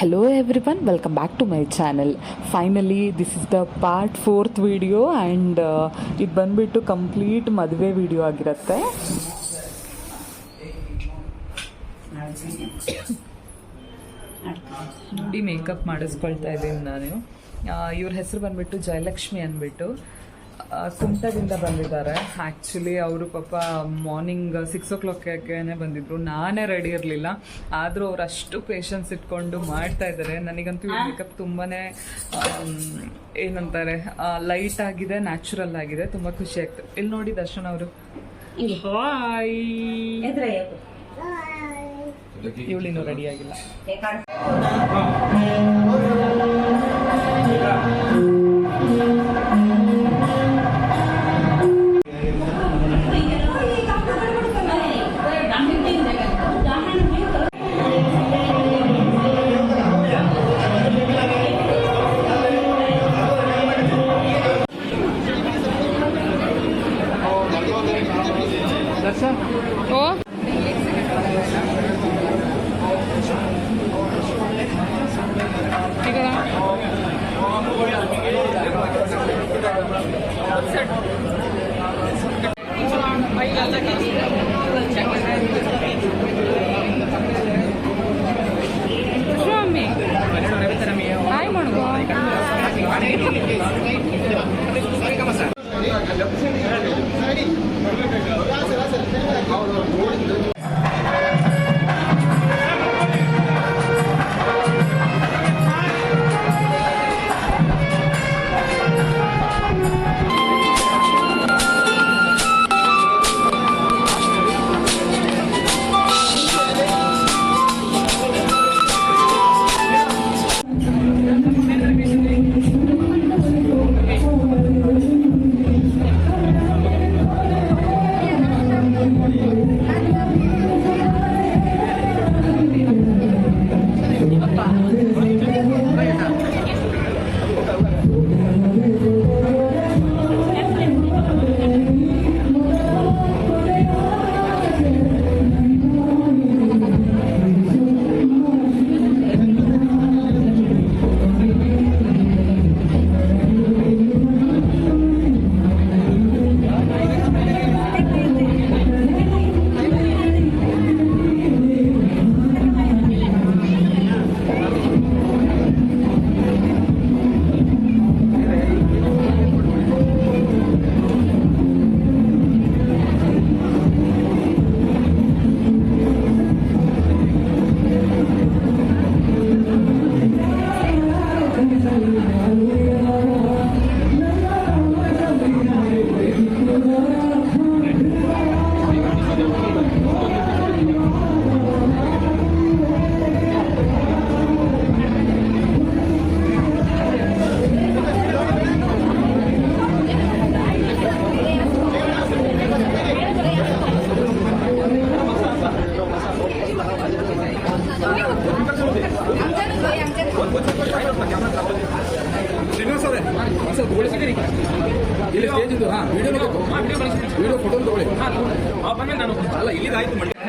Hello everyone, welcome back to my channel. Finally, this is the part fourth video and ಇದು ಬಂದ್ಬಿಟ್ಟು complete ಮದುವೆ video ಆಗಿರುತ್ತೆ. ನೋಡಿ makeup ಮಾಡಿಸ್ಕೊಳ್ತಾ ಇದ್ದೀನಿ ನಾನು. ಇವ್ರ ಹೆಸರು ಬಂದ್ಬಿಟ್ಟು ಜಯಲಕ್ಷ್ಮಿ ಅಂದ್ಬಿಟ್ಟು. ಕುಮಟದಿಂದ ಬಂದಿದ್ದಾರೆ. ಆ್ಯಕ್ಚುಲಿ ಅವರು ಪಾಪ ಮಾರ್ನಿಂಗ್ ಸಿಕ್ಸ್ ಓ ಕ್ಲಾಕ್ಗೆ ಬಂದಿದ್ರು. ನಾನೇ ರೆಡಿ ಇರಲಿಲ್ಲ. ಆದರೂ ಅವ್ರು ಅಷ್ಟು ಪೇಷನ್ಸ್ ಇಟ್ಕೊಂಡು ಮಾಡ್ತಾ ಇದ್ದಾರೆ. ನನಗಂತೂ ಮೇಕಪ್ ತುಂಬಾ ಏನಂತಾರೆ ಲೈಟ್ ಆಗಿದೆ ನ್ಯಾಚುರಲ್ ಆಗಿದೆ. ತುಂಬ ಖುಷಿ ಆಗ್ತದೆ ಇಲ್ಲಿ ನೋಡಿ ದರ್ಶನ್ ಅವರು. ಹಾಯ್ ಇವಳಿನ್ನೂ ರೆಡಿ ಆಗಿಲ್ಲ.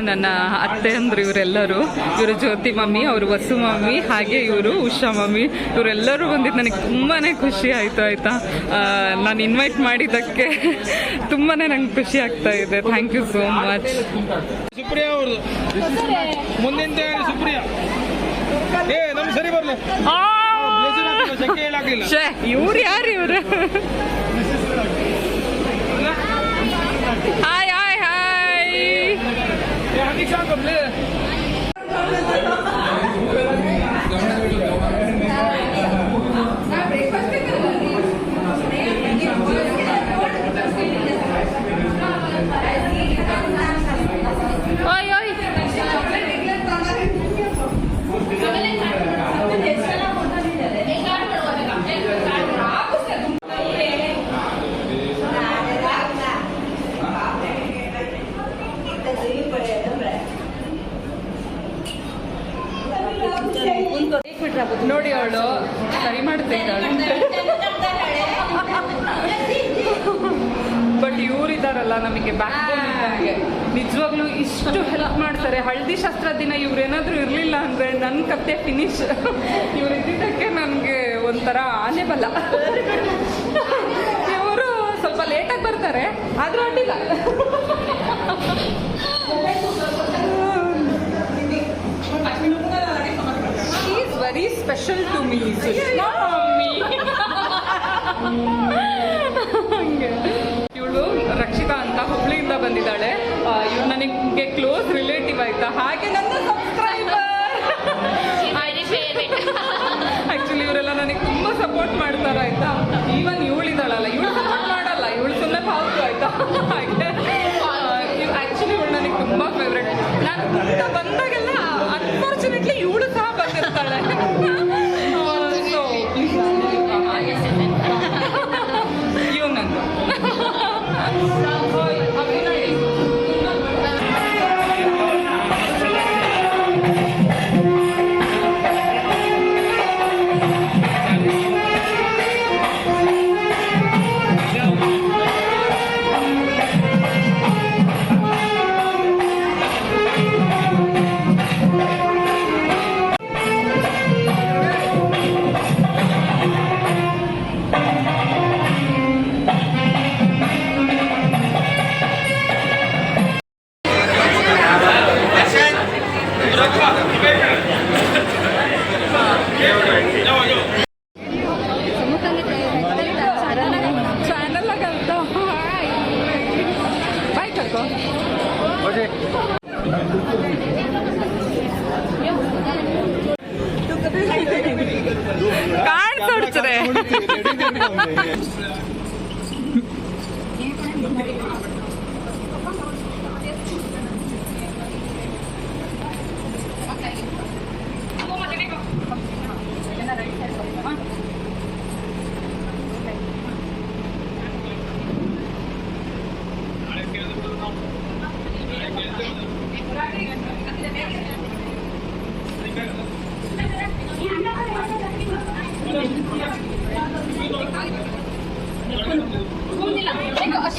ನನ್ನ ಅತ್ತೆ ಅಂದ್ರೆ ಇವರೆಲ್ಲರೂ ಇವರು ಜ್ಯೋತಿ ಮಮ್ಮಿ ಅವರು ವಸು ಮಮ್ಮಿ ಹಾಗೆ ಇವರು ಉಷಾ ಮಮ್ಮಿ ಇವರೆಲ್ಲರೂ ಬಂದಿದ್ದು ನನಗೆ ತುಂಬಾ ಖುಷಿ ಆಯ್ತು ಆಯ್ತಾ? ನಾನು ಇನ್ವೈಟ್ ಮಾಡಿದ್ದಕ್ಕೆ ತುಂಬಾ ನಂಗೆ ಖುಷಿ ಆಗ್ತಾ ಇದೆ. Thank you so much Supriya ಅವ್ರದ್ದು. ಮುಂದಿನ ಸುಪ್ರಿಯಾ. ಏ ನಮ್ ಸರಿ ಬರ್ಲಿ. ಇವ್ರು ಯಾರು ಇವರು? 你还没唱歌呢。ನಿಜವಾಗ್ಲೂ ಇಷ್ಟು ಹೆಲ್ಪ್ ಮಾಡ್ತಾರೆ. ಹಳದಿ ಶಾಸ್ತ್ರ ದಿನ ಇವ್ರೇನಾದ್ರೂ ಇರಲಿಲ್ಲ ಅಂದರೆ ನನ್ನ ಕತೆ ಫಿನಿಶ್ ಇವ್ರು ಇದ್ದಿದ್ದಕ್ಕೆ ನನಗೆ ಒಂಥರ ಆನೆ ಬಲ. ಇವರು ಸ್ವಲ್ಪ ಲೇಟಾಗಿ ಬರ್ತಾರೆ ಆದರೂ ಅಡ್ಡಿಲ್ಲ. Is very special to me ಇವಳು ರಕ್ಷಿತಾ ಅಂತ ಹುಬ್ಳಿಯಿಂದ ಬಂದಿದ್ದಾಳೆ. ಇವಳು ನನಗೆ ಕ್ಲೋಸ್ ರಿಲೇಟಿವ್ ಆಯ್ತಾ? ಹಾಗೆ ನನ್ನ ಸಬ್ಸ್ಕ್ರೈಬರ್ ಆಕ್ಚುಲಿ ಇವರೆಲ್ಲ ನನಗೆ ತುಂಬಾ ಸಪೋರ್ಟ್ ಮಾಡ್ತಾರೆ, ಆಯ್ತಾ? ಈವನ್ ಇವಳಿದಾಳಲ್ಲ ಇವಳು ಸಪೋರ್ಟ್ ಮಾಡಲ್ಲ. ಇವಳು ಸುಮ್ಮನೆ ಪಾಲ್ತು ಆಯ್ತಾ? ಹಾಗೆ. ಆಕ್ಚುಲಿ ಇವಳು ನನಗೆ ತುಂಬಾ ಫೇವ್ರೆಟ್ ನಾನು ಬಂದಾಗೆಲ್ಲ ಅನ್ಫಾರ್ಚುನೇಟ್ಲಿ ಇವಳು ಸಹ ಬಂದಿರ್ತಾಳೆ.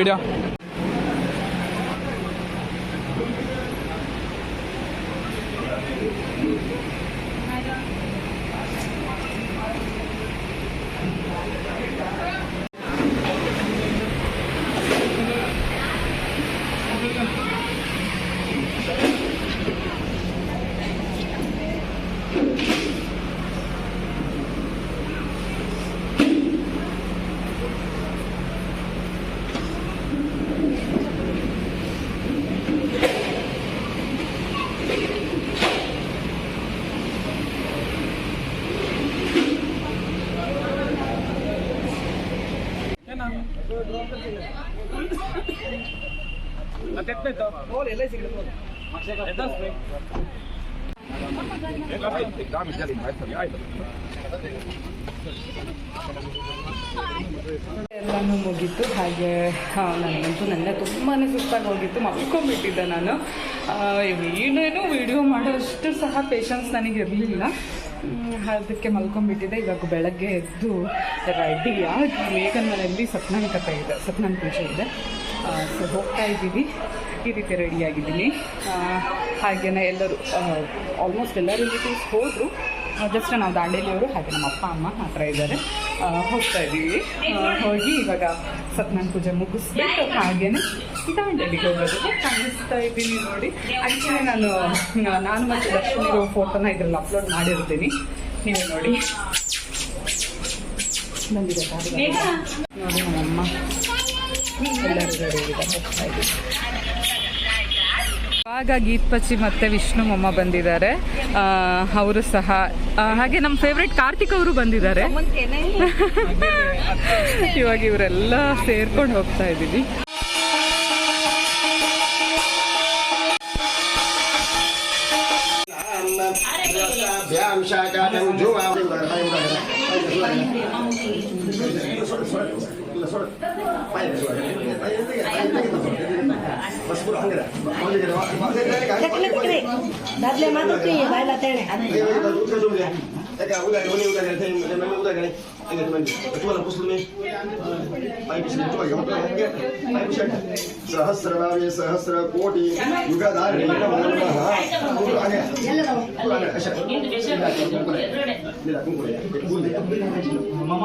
ವಿಡಿಯೋ ಎಲ್ಲನೂ ಮುಗೀತು. ಹಾಗೆ ನನಗಂತೂ ನನ್ನ ತುಂಬಾ ಸುಸ್ತಾಗಿ ಹೋಗಿತ್ತು, ಮಲ್ಕೊಂಡ್ಬಿಟ್ಟಿದ್ದೆ ನಾನು. ಏನೇನು ವಿಡಿಯೋ ಮಾಡೋಷ್ಟು ಸಹ ಪೇಷನ್ಸ್ ನನಗಿರಲಿಲ್ಲ. ಅದಕ್ಕೆ ಮಲ್ಕೊಂಡ್ಬಿಟ್ಟಿದ್ದೆ. ಇವಾಗ ಬೆಳಗ್ಗೆ ಎದ್ದು ರೆಡಿಯಾಗಿ ಮೇಘನ್ ಮನೆಯಲ್ಲಿ ಸಪ್ನಾನ್ ಕಥೆ ಇದೆ ಪೂಜೆ ಇದೆ. ಸೊ ಹೋಗ್ತಾ ಇದ್ದೀವಿ. ಈ ರೀತಿ ರೆಡಿಯಾಗಿದ್ದೀನಿ ಹಾಗೆಯೇ ಎಲ್ಲರೂ ಆಲ್ಮೋಸ್ಟ್ ಎಲ್ಲ ರಿಲೇಟಿವ್ಸ್ ಹೋದರು. ಜಸ್ಟ್ ನಾವು ದಾಂಡೇಲಿಯವರು ಹಾಗೆ ನಮ್ಮ ಅಪ್ಪ, ಅಮ್ಮ ಹತ್ರ ಇದ್ದಾರೆ. ಹೋಗ್ತಾ ಇದ್ದೀವಿ. ಹೋಗಿ ಇವಾಗ ಸತ್ಯನಾರಾಯಣ ಪೂಜೆ ಮುಗಿಸ್ಬಿಟ್ಟು ಹಾಗೇನೆ ದಾಂಡೇಲಿಗೆ ಹೋಗೋದಕ್ಕೆ ಕಾಣಿಸ್ತಾ ಇದ್ದೀನಿ ನೋಡಿ. ಆ್ಯಕ್ಚುಲಿ ನಾನು ನಾನು ಮತ್ತು ದರ್ಶನ್ ಇರೋ ಫೋಟೋನ ಇದರಲ್ಲಿ ಅಪ್ಲೋಡ್ ಮಾಡಿರ್ತೀನಿ. ನೀವು ನೋಡಿ. ಬಂದಿದೆ ನೋಡಿ ನಮ್ಮಮ್ಮ. ಎಲ್ಲರೂ ಹೋಗ್ತಾ ಇದ್ದೀವಿ. ಇವಾಗ ಗೀತ್ ಪಚ್ಚಿ ಮತ್ತೆ ವಿಷ್ಣು ಮೊಮ್ಮ ಬಂದಿದ್ದಾರೆ. ಅವರು ಸಹ ಹಾಗೆ ನಮ್ಮ ಫೇವ್ರೆಟ್ ಕಾರ್ತಿಕ್ ಅವರು ಬಂದಿದ್ದಾರೆ. ಇವಾಗ ಇವರೆಲ್ಲ ಸೇರ್ಕೊಂಡು ಹೋಗ್ತಾ ಇದ್ದೀವಿ. तकलीफ़ किती दादले मातच नाहीये बायला त्याने उद्या घेऊन उद्या घ्यायचं उद्या घ्याय तुम्हाला पुसलो मी सहस्रनामे सहस्र कोटी युगाधारे मम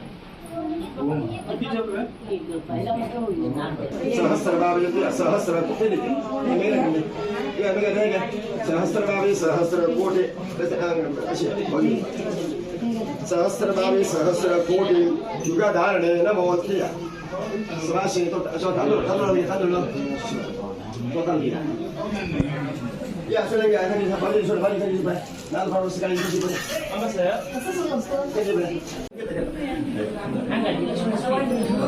सहस्रबाबयति असहस्रति सहस्रबाबे सहस्रकोटि सहस्रबाबे सहस्रकोटि युगधारणेन भवत्यया समाशे तो तलो तलो तलो तलो Ya, sudah ya, tadi sudah balik, sudah balik, tadi sudah balik. Nah, harus sekali di sini. Apa saya? Apa saya?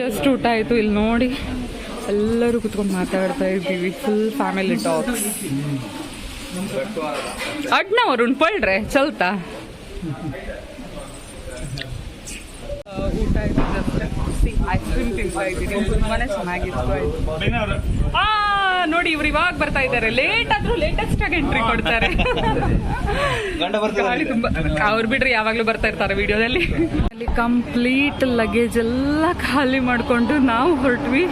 Just ಊಟ ಆಯಿತು, ಇಲ್ಲಿ ನೋಡಿ. ಎಲ್ಲರೂ ಕುತ್ಕೊಂಡು ಮಾತಾಡ್ತಾ ಇದ್ದೀವಿ. ಫುಲ್ ಫ್ಯಾಮಿಲಿ ಟಾಕ್ಸ್ ಅಡ್ನ ವರುಣ್ ಪಳ್ರೆ ಚಲ್ತಾ? ಊಟ ಆಯ್ತು ಐಸ್ ಕ್ರೀಮ್ ತಿಂತಾ ಇದ್ದೀನಿ. ತುಂಬಾನೇ ಚೆನ್ನಾಗಿತ್ತು ಆ ನೋಡಿ ಇವ್ರು ಇವಾಗ ಬರ್ತಾ ಇದ್ದಾರೆ. ಲೇಟ್ ಆದ್ರೂ ಲೇಟೆಸ್ಟ್ ಆಗಿ ಎಂಟ್ರಿ ಕೊಡ್ತಾರೆ. ಗಾಳಿ ತುಂಬಾ ಅವ್ರು ಬಿಡ್ರಿ ಯಾವಾಗ್ಲೂ ಬರ್ತಾ ಇರ್ತಾರೆ ವಿಡಿಯೋದಲ್ಲಿ. ಅಲ್ಲಿ ಕಂಪ್ಲೀಟ್ ಲಗೇಜ್ ಎಲ್ಲ ಖಾಲಿ ಮಾಡ್ಕೊಂಡು ನಾವು ಹೊರಟ್ವಿ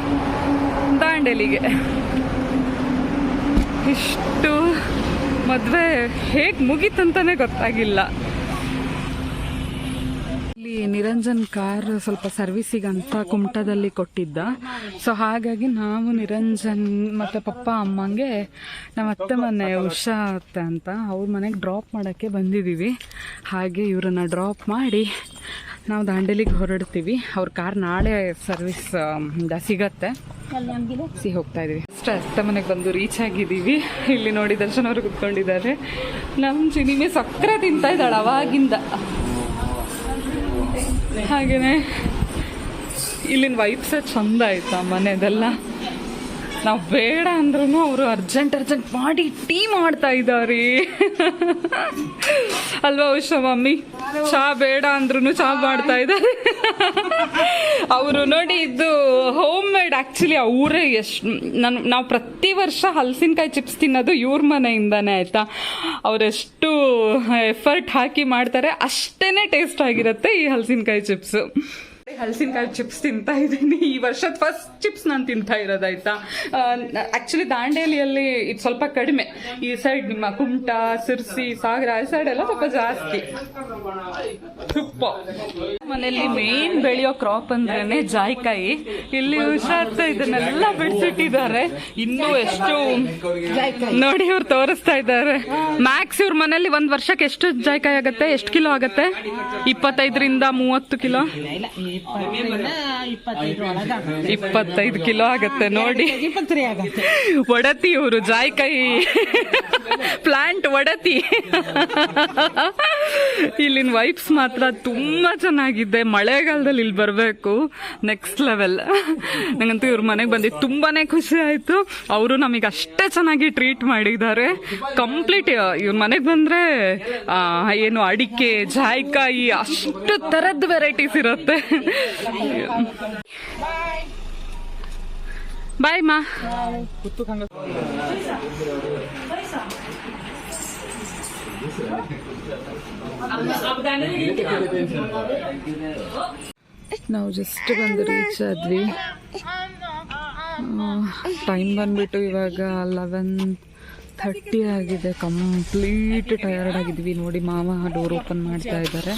ದಾಂಡೇಲಿಗೆ. ಇಷ್ಟು ಮದುವೆ ಹೇಗೆ ಮುಗೀತಂತಾನೆ ಗೊತ್ತಾಗಿಲ್ಲ. ನಿರಂಜನ್ ಕಾರ್ ಸ್ವಲ್ಪ ಸರ್ವಿಸಿಗೆ ಅಂತ ಕುಮಟದಲ್ಲಿ ಕೊಟ್ಟಿದ್ದ. ಸೊ ಹಾಗಾಗಿ ನಾವು ನಿರಂಜನ್ ಮತ್ತೆ ಪಪ್ಪ ಅಮ್ಮಂಗೆ ನಮ್ಮ ಅತ್ತೆ ಮನೆ ಉಷಾ ಅತ್ತೆ ಅಂತ ಅವ್ರ ಮನೆಗೆ ಡ್ರಾಪ್ ಮಾಡೋಕ್ಕೆ ಬಂದಿದ್ದೀವಿ ಹಾಗೆ ಇವರನ್ನ ಡ್ರಾಪ್ ಮಾಡಿ ನಾವು ದಾಂಡೇಲಿಗೆ ಹೊರಡ್ತೀವಿ. ಅವ್ರ ಕಾರ್ ನಾಳೆ ಸರ್ವಿಸ್ ಸಿಗತ್ತೆ. ಸಿ ಹೋಗ್ತಾ ಇದೀವಿ. ಅಷ್ಟೇ ಅತ್ತೆ ಮನೆಗೆ ಬಂದು ರೀಚ್ ಆಗಿದ್ದೀವಿ ಇಲ್ಲಿ ನೋಡಿ ದರ್ಶನ್ ಅವರು ಕುತ್ಕೊಂಡಿದ್ದಾರೆ. ನಮ್ಮ ಚಿನಿಮೆ ಸಕ್ಕರೆ ತಿಂತಾ ಇದ್ದಾಳೆ ಅವಾಗಿಂದ. ಹಾಗೇನೆ. ಇಲ್ಲಿನ ವೈಬ್ಸೇ ಚಂದ ಆಯ್ತಾ ಮನೆದೆಲ್ಲ? ನಾವು ಬೇಡ ಅಂದ್ರೂ ಅವರು ಅರ್ಜೆಂಟ್ ಅರ್ಜೆಂಟ್ ಮಾಡಿ ಟೀ ಮಾಡ್ತಾ ಇದ್ದಾರೆ. ಅಲ್ವಾ ಉಷಾ ಮಮ್ಮಿ? ಚಾ ಬೇಡ ಅಂದ್ರೂ ಚಾ ಮಾಡ್ತಾ ಇದ್ದಾರೆ. ಅವರು ನೋಡಿ ಇದು ಹೋಮ್ ಮೇಡ್ ಆ್ಯಕ್ಚುಲಿ ಅವರೇ ಎಷ್ಟು ನನ್ನ ನಾವು ಪ್ರತಿ ವರ್ಷ ಹಲಸಿನಕಾಯಿ ಚಿಪ್ಸ್ ತಿನ್ನೋದು ಇವ್ರ ಮನೆಯಿಂದಾನೇ ಆಯ್ತಾ? ಅವರೆಷ್ಟು ಎಫರ್ಟ್ ಹಾಕಿ ಮಾಡ್ತಾರೆ ಅಷ್ಟೇ ಟೇಸ್ಟ್ ಆಗಿರುತ್ತೆ ಈ ಹಲಸಿನಕಾಯಿ ಚಿಪ್ಸ್ ಹಲಸಿನಕಾಯಿ ಚಿಪ್ಸ್ ತಿಂತಾ ಇದ್ದೀನಿ. ಈ ವರ್ಷದ ಫಸ್ಟ್ ಚಿಪ್ಸ್ ನಾನು ತಿಂತಾ ಇರೋದಾಯ್ತಾ ಆಕ್ಚುಲಿ ದಾಂಡೇಲಿಯಲ್ಲಿ ಇದು ಸ್ವಲ್ಪ ಕಡಿಮೆ. ಈ ಸೈಡ್ ನಿಮ್ಮ ಕುಮಟ ಸಿರ್ಸಿ ಸಾಗರ ಈ ಸೈಡ್ ಎಲ್ಲ ಸ್ವಲ್ಪ ಜಾಸ್ತಿ. ತುಪ್ಪ. ಮನೆಯಲ್ಲಿ ಮೇನ್ ಬೆಳೆಯೋ ಕ್ರಾಪ್ ಅಂದ್ರೆ ಜಾಯ್ಕಾಯಿ. ಇಲ್ಲಿ ಹುಷಾರ್ತ ಇದನ್ನೆಲ್ಲ ಬಿಡ್ಸಿಟ್ಟಿದ್ದಾರೆ. ಇನ್ನೂ ಎಷ್ಟು ನೋಡಿ ಇವ್ರು ತೋರಿಸ್ತಾ ಇದ್ದಾರೆ. ಮ್ಯಾಕ್ಸ್ ಇವ್ರ ಮನೇಲಿ ಒಂದ್ ವರ್ಷಕ್ಕೆ ಎಷ್ಟು ಜಾಯ್ಕಾಯಿ ಆಗತ್ತೆ? ಎಷ್ಟು ಕಿಲೋ ಆಗತ್ತೆ? ಇಪ್ಪತ್ತೈದರಿಂದ ಮೂವತ್ತು ಕಿಲೋ? ಇಪ್ಪತ್ತೈದು ಕಿಲೋ ಆಗತ್ತೆ ನೋಡಿ. ಒಡತಿ ಇವರು ಜಾಯ್ಕಾಯಿ ಪ್ಲಾಂಟ್ ಒಡತಿ. ಇಲ್ಲಿನ ವೈಬ್ಸ್ ಮಾತ್ರ ತುಂಬಾ ಚೆನ್ನಾಗಿದೆ. ಮಳೆಗಾಲದಲ್ಲಿ ಇಲ್ಲಿ ಬರಬೇಕು. ನೆಕ್ಸ್ಟ್ ಲೆವೆಲ್ ನಂಗಂತೂ ಇವ್ರ ಮನೆಗೆ ಬಂದಿದ್ದು ತುಂಬಾನೇ ಖುಷಿ ಆಯ್ತು. ಅವರು ನಮಗೆ ಅಷ್ಟೇ ಚೆನ್ನಾಗಿ ಟ್ರೀಟ್ ಮಾಡಿದ್ದಾರೆ. ಕಂಪ್ಲೀಟ್ ಇವ್ರ ಮನೆಗೆ ಬಂದ್ರೆ ಏನು ಅಡಿಕೆ ಜಾಯ್ಕಾಯಿ ಅಷ್ಟು ತರದ್ ವೆರೈಟೀಸ್ ಇರುತ್ತೆ. ಬಾಯ್ ಮಾ ನಾವು ಜಸ್ಟ್ ಬಂದು ರೀಚ್ ಆದ್ವಿ. ಟೈಮ್ ಬಂದ್ಬಿಟ್ಟು ಇವಾಗ ಲೆವೆನ್ ಥರ್ಟಿ ಆಗಿದೆ. ಕಂಪ್ಲೀಟ್ ಟಯರ್ಡ್ ಆಗಿದ್ವಿ. ನೋಡಿ ಮಾವ ಡೋರ್ ಓಪನ್ ಮಾಡ್ತಾ ಇದ್ದಾರೆ.